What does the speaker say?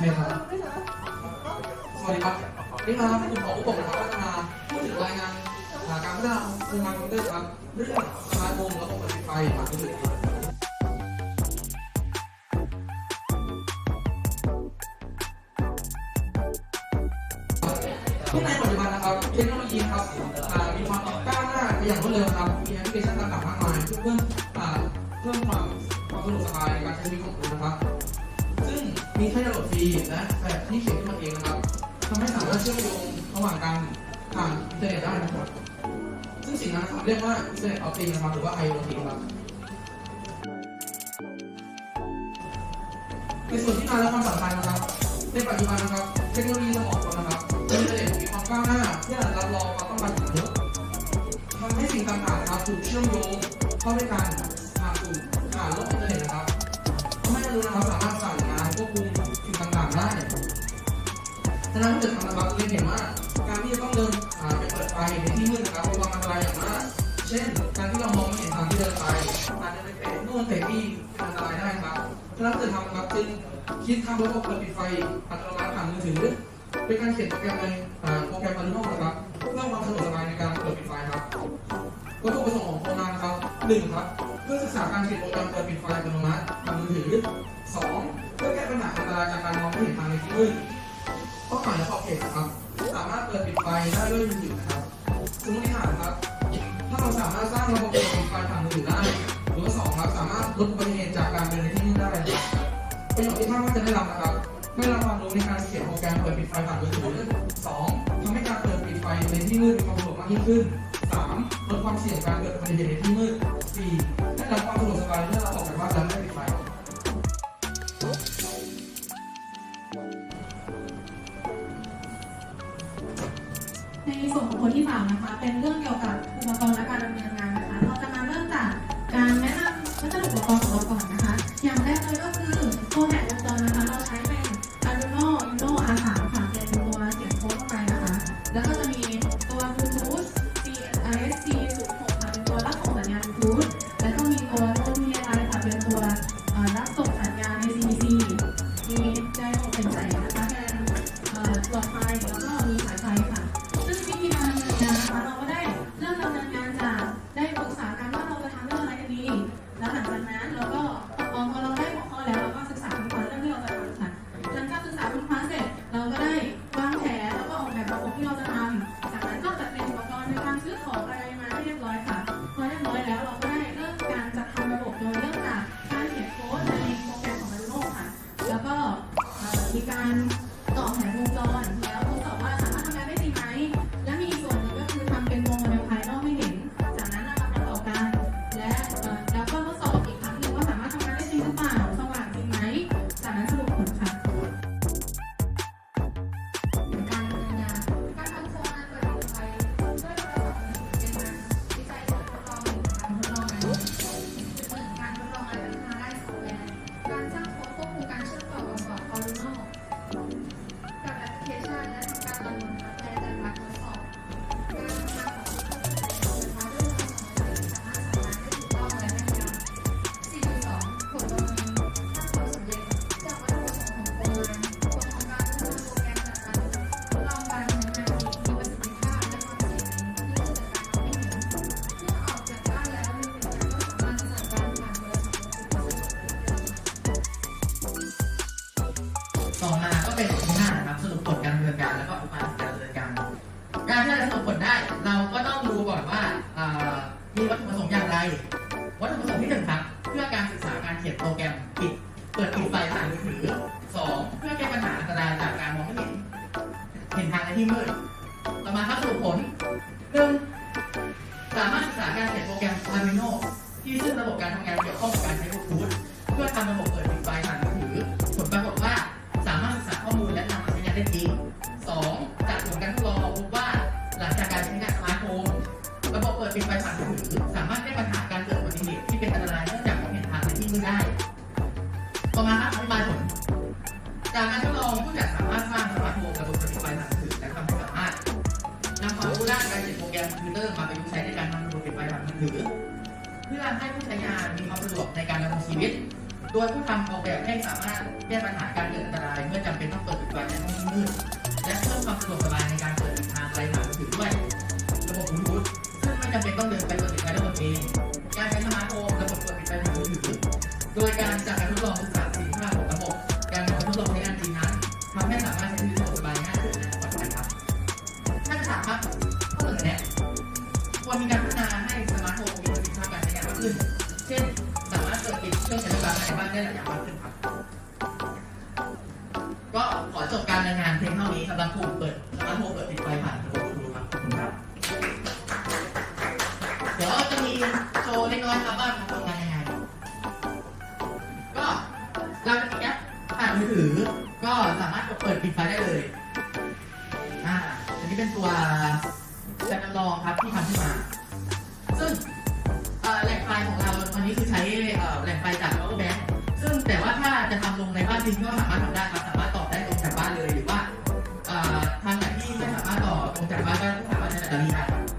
เคครับ สวัสดีครับ นี่ครับกลุ่มอผู้ปกครองก็จะมาพูดถึงรายงานอ่าการพัฒนาโครงการคอมพิวเตอร์ครับเรื่องสมาร์ทโฮมระบบเปิดปิดไฟผ่านมือถือที่ในปัจจุบันนะครับเทคโนโลยีครับมีความก้าวหน้าไปอย่างรวดเร็วครับมีแอปพลิเคชันต่างๆมากมายเพื่อเพิ่มเพิ่มความความสะดวกสบายในการใช้ชีวิตของคุณนะครับ มีให้ดาวน์โหลดฟรีและแบบที่เขียนขึ้นมาเองนะครับทำให้สามารถเชื่อมโยงระหว่างกันผ่านอินเทอร์เน็ตได้นะครับซึ่งสิ่งนั้นครับเรียกว่าอินเทอร์เน็ตออฟติงนะครับหรือว่า IoT ครับในส่วนที่มาและความสำคัญนะครับ ในปัจจุบันนะครับ เทคโนโลยีสมองคนนะครับอินเทอร์เน็ตมีความก้าวหน้าที่รับรองความต้องการของมนุษย์ทำให้สิ่งต่างๆนะครับถูกเชื่อมโยงเข้าด้วยกันผ่านสู่มผ่านโลกอินเทอร์เน็ตนะครับทำให้เรารู้นะครับ รียนเห็นว่าการที่จะต้องเดินอ่าไปเปิดไฟในที่มืดนะครับมีความอันตรายอย่างมาก เช่น การที่เรามองไม่เห็นทางที่เดินไปอาจจะไปเตะนู่นเตะนี่อันตรายได้ครับฉะนั้นเกิดทำนะครับจึงคิดทำระบบเปิดปิดไฟอัตโนมัติผ่านมือถือเป็นการเขียนโปรแกรมในโปรแกรม Arduino นะครับเพื่อความสะดวกสบายในการเปิดปิดไฟครับวัตถุประสงค์ของโครงงานนะครับหนึ่งครับเพื่อศึกษาการเขียนโปรแกรมเปิดปิดไฟอัตโนมัติทางมือถือสองเพื่อแก้ปัญหาอันตรายจากการมองไม่เห็นทางในที่มืด เป้าหมายและขอบเขตนะครับ สามารถเปิดปิดไฟได้ด้วยมือถือนะครับสมมติฐานครับ ถ้าเราสามารถสร้างระบบเปิดปิดไฟผ่านมือถือได้ หรือว่าสองครับสามารถลดอุบัติเหตุจากการเดินในที่มืดได้ประโยชน์ที่คาดว่าจะได้รับนะครับได้รับความรู้ในการเขียนโปรแกรมเปิดปิดไฟผ่านมือถือสองทำให้การเปิดปิดไฟในที่มืดมีความสะดวกมากยิ่งขึ้นสามลดความเสี่ยงการเกิดอุบัติเหตุในที่มืดสี่ ในส่วนของคนที่สามนะคะ เป็นเรื่องเกี่ยวกับอุปกรณ์และการดำเนินงานนะคะ เราจะมาเริ่มจากการแนะนำวัสดุอุปกรณ์ของเราก่อนนะคะ อย่างแรกเลยก็คือตัวแผงวงจรนะคะ เราใช้เป็น Arduino Uno R3 ค่ะเป็นตัวเสียงโค้ดเข้าไปนะคะ แล้วก็จะมีตัว Bluetooth CSC 06ค่ะเป็นตัวรับส่งสัญญาณ Bluetooth แล้วก็มีตัวโน้ต VLI ค่ะเป็นตัวรับส่งสัญญาณ ACDC มีได้ออกเป็นแสงนะคะแทนเอ่อหลอดไฟแล้วก็ เป็นบทที่ห้านะครับสรุปผลการดำเนินการแล้วก็อุปกรณ์การดำเนินการ การที่เราจะสรุปผลได้เราก็ต้องดูก่อนว่าอ่ามีวัตถุประสงค์อย่างไร วัตถุประสงค์ที่หนึ่งครับ เพื่อการศึกษาการเขียนโปรแกรมปิดเปิดปิดไฟผ่านมือถือสองเพื่อแก้ปัญหาอันตรายจากการมองไม่เห็นเห็นทางในที่มืดต่อมาครับสรุปผลหนึ่งสามารถศึกษาการเขียนโปรแกรม Arduino ที่ซึ่งระบบการทำงานเกี่ยวข้องกับการใช้บลูทูธเพื่อทำระบบเปิดปิดไฟผ่าน มืดได้ ต่อมาครับอธิบายผลจากการทดลองผู้จัดสามารถสร้างสมาร์ทโฮมระบบเปิดปิดไฟผ่านมือถือและทำให้สามารถนำความรู้ด้านการเขียนโปรแกรมคอมพิวเตอร์มาประยุกต์ใช้ในการทำระบบปิดไฟผ่านมือถือ เพื่อให้ผู้ใช้งานมีความสะดวกในการดำรงชีวิต โดยผู้ทำออกแบบให้สามารถแก้ปัญหาการเกิดอันตราย เมื่อจำเป็นต้องเปิดปิดไฟในห้องมืดและเพิ่มความสะดวกสบายในการเปิดทางไร้หางถือด้วย ระบบบลูทูธซึ่งไม่จำเป็นต้องเดิน บายง่ายขึ้นะปลอดภัยครับท่านถามครับข้อเสนอแนควรมีการพัฒนาให้สมาร์ทโฟนมีประสิทธิภาพการใช้งานมากขึ้น เช่น สามารถเปิดปิดเครื่องใช้ไฟฟ้าในบ้านได้หลายอย่างมากขึ้นครับ ก็ขอจบการรายงานเพียงเท่านี้สำหรับผู้เปิดสมาร์ทโฟนเปิดปิดไฟผ่านระบบดูครับขอบคุณครับ เดี๋ยวจะมีโชว์เล็กน้อยครับว่านทำงานยังไงก็เราจะมีแอปผ่านมือถือ ก็สามารถกดเปิดปิดไฟได้เลย อ่า อันนี้เป็นตัวจำลองครับที่ทำขึ้นมา ซึ่งแหล่งไฟของเราตอนนี้คือใช้แหล่งไฟจากโอแบงซึ่งแต่ว่าถ้าจะทำลงในบ้านจริงก็สามารถทำได้ครับสามารถต่อได้ตรงจากบ้านเลยหรือว่าทางไหนที่ไม่สามารถต่อตรงจากบ้านก็สามารถใช้แบตเตอรี่ได้ครับ